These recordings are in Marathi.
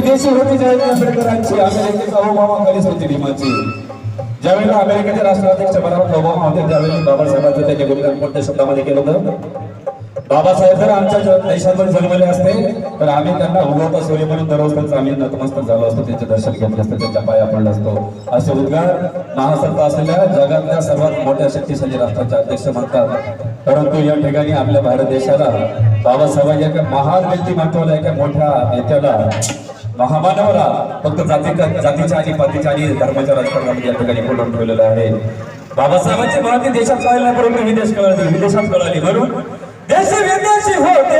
विदेशी होती जयंती आंबेडकरांची अमेरिकेचा ओबामा हो कधीच होती भीमाची ज्यावेळेला अमेरिकेचे राष्ट्राध्यक्ष बराक ओबामा हो होते त्यावेळी बाबासाहेबांचं त्यांच्या गुरुदान कोणत्या शब्दामध्ये केलं होतं. बाबासाहेब जर आमच्या देशातून जन्मले असते तर आम्ही त्यांना उगवता सूर्य म्हणून दररोज त्यांचं आम्ही नतमस्तक झालो असतो त्यांचे दर्शन घेतले असतं त्यांच्या पाया पडलं असतो. असे उद्गार महासत्ता असलेल्या जगातल्या सर्वात मोठ्या शक्तिशाली राष्ट्राचे अध्यक्ष म्हणतात. परंतु या ठिकाणी आपल्या भारत देशाला बाबासाहेब एका महान व्यक्ती व्यक्तिमत्वाला एका मोठ्या नेत्याला महामानवाला फक्त जातीच्या जातीच्या आणि पातीच्या आणि धर्माच्या राजकारणामध्ये या ठिकाणी बोलून ठेवलेलं आहे? बाबासाहेबांची मराठी देशात कळाली नाही परंतु विदेश कळाली विदेशात कळाली. म्हणून देश विदेशी होते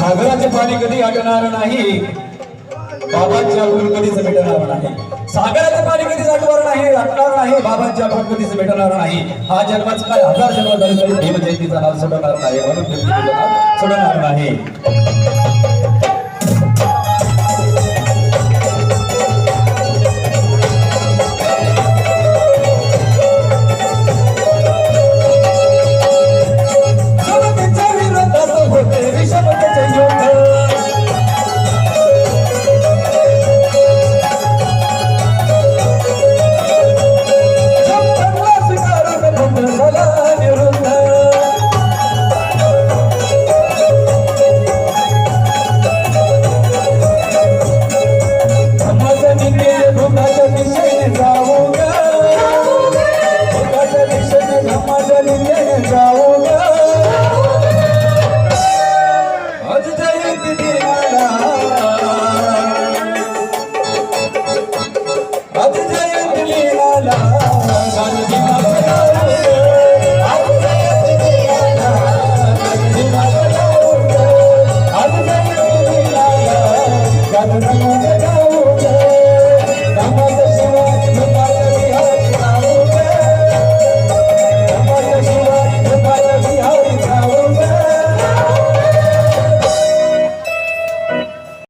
सागराचे पाणी कधी आटणार नाही? बाबांची आठवण कधीच भेटणार नाही? सागराचे पाणी कधीच आठवणार नाही आटणार नाही बाबांची आठवण कधीच भेटणार नाही? हा जन्माचा काय? हजार जन्म झाले तरी भीमजयंतीचा सोडणार नाही म्हणून सोडणार नाही.